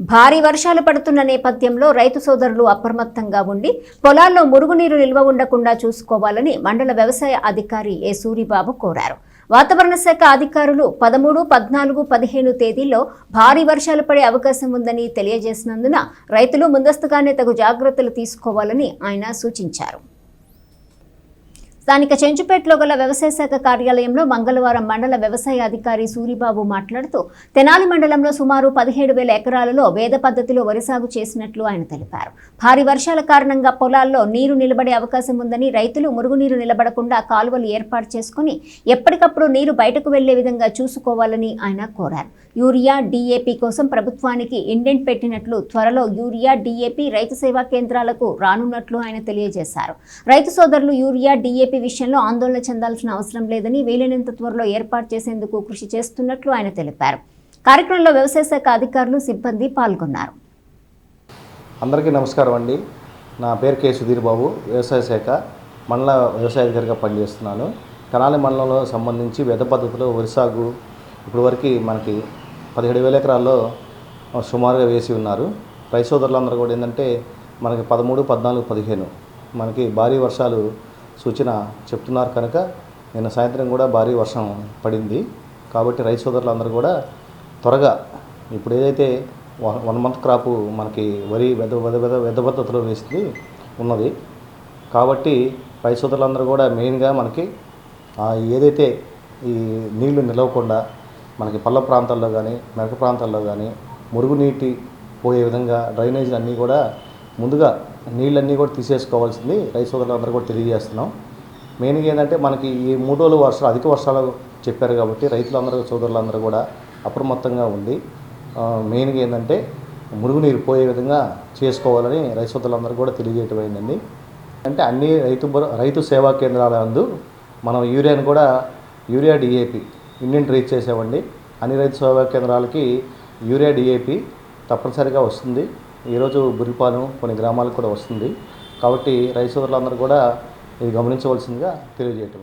భారీ వర్షాలు పడుతున్న నేపథ్యంలో రైతు సోదరులు అప్రమత్తంగా ఉండి పొలాల్లో మురుగునీరు నిల్వ ఉండకుండా చూసుకోవాలని మండల వ్యవసాయ అధికారి ఏ సూరిబాబు కోరారు. వాతావరణ శాఖ అధికారులు పదమూడు పద్నాలుగు పదిహేను తేదీల్లో భారీ వర్షాలు పడే అవకాశం ఉందని తెలియజేసినందున రైతులు ముందస్తుగానే తగు జాగ్రత్తలు తీసుకోవాలని ఆయన సూచించారు. స్థానిక చెంచుపేటలో గల వ్యవసాయ శాఖ కార్యాలయంలో మంగళవారం మండల వ్యవసాయ అధికారి సూరిబాబు మాట్లాడుతూ తెనాలి మండలంలో సుమారు పదిహేడు వేల ఎకరాలలో వేద పద్ధతిలో వరి సాగు చేసినట్లు ఆయన తెలిపారు. భారీ వర్షాల కారణంగా పొలాల్లో నీరు నిలబడే అవకాశం ఉందని రైతులు మురుగునీరు నిలబడకుండా కాలువలు ఏర్పాటు చేసుకుని ఎప్పటికప్పుడు నీరు బయటకు వెళ్ళే విధంగా చూసుకోవాలని ఆయన కోరారు. యూరియా డీఏపీ కోసం ప్రభుత్వానికి ఇండెంట్ పెట్టినట్లు త్వరలో యూరియా డీఏపీ రైతు సేవా కేంద్రాలకు రానున్నట్లు ఆయన తెలియజేశారు. రైతు సోదరులు యూరియా డీఏపీ విషయంలో ఆందోళన చెందాల్సిన అవసరం లేదని వీలైనంత త్వరలో ఏర్పాటు చేసేందుకు కృషి చేస్తున్నట్లు ఆయన తెలిపారు. కార్యక్రమంలో వ్యవసాయ శాఖ అధికారులు సిబ్బంది పాల్గొన్నారు. అందరికీ నమస్కారం అండి. నా పేరు కే. సుధీర్ బాబు వ్యవసాయ శాఖ మండల వ్యవసాయ అధికారిగా పనిచేస్తున్నాను. కనాలి మండలంలో సంబంధించి వ్యధ పద్ధతిలో వరి సాగు ఇప్పటి వరకు మనకి పదిహేడు వేల ఎకరాల్లో సుమారుగా వేసి ఉన్నారు. రైతు సోదరులందరూ కూడా ఏంటంటే మనకి పదమూడు పద్నాలుగు పదిహేను మనకి భారీ వర్షాలు సూచన చెప్తున్నారు కనుక నిన్న సాయంత్రం కూడా భారీ వర్షం పడింది. కాబట్టి రైతు సోదరులందరూ కూడా త్వరగా ఇప్పుడు ఏదైతే వన్ వన్ మంత్ క్రాపు మనకి వరి వెద వెద వెద వెద పద్ధతిలో వేసింది ఉన్నది. కాబట్టి రైతు సోదరులందరూ కూడా మెయిన్గా మనకి ఏదైతే ఈ నీళ్ళు నిలవకుండా మనకి పల్ల ప్రాంతాల్లో కానీ మెరక ప్రాంతాల్లో కానీ మురుగునీటి పోయే విధంగా డ్రైనేజీలు అన్నీ కూడా ముందుగా నీళ్ళన్నీ కూడా తీసేసుకోవాల్సింది. రైతు సోదరులందరూ కూడా తెలియజేస్తున్నాం మెయిన్గా ఏంటంటే మనకి ఈ మూడు రోజులు వర్షాలు అధిక వర్షాలు చెప్పారు కాబట్టి రైతులందరూ సోదరులందరూ కూడా అప్రమత్తంగా ఉండి మెయిన్గా ఏంటంటే మురుగునీరు పోయే విధంగా చేసుకోవాలని రైతు సోదరులందరూ కూడా తెలియజేయటమైందండి. అంటే అన్ని రైతు రైతు సేవా కేంద్రాల నందు మనం యూరియాని కూడా యూరియా డిఏపి ఇండియన్ రీచ్ చేసామండి. అన్ని రైతు సేవా కేంద్రాలకి యూరియా డిఏపి తప్పనిసరిగా వస్తుంది. ఈరోజు బురిపాలెం కొన్ని గ్రామాలకు కూడా వస్తుంది. కాబట్టి రైతు సోదరులందరూ కూడా ఇది గమనించవలసిందిగా తెలియజేయటం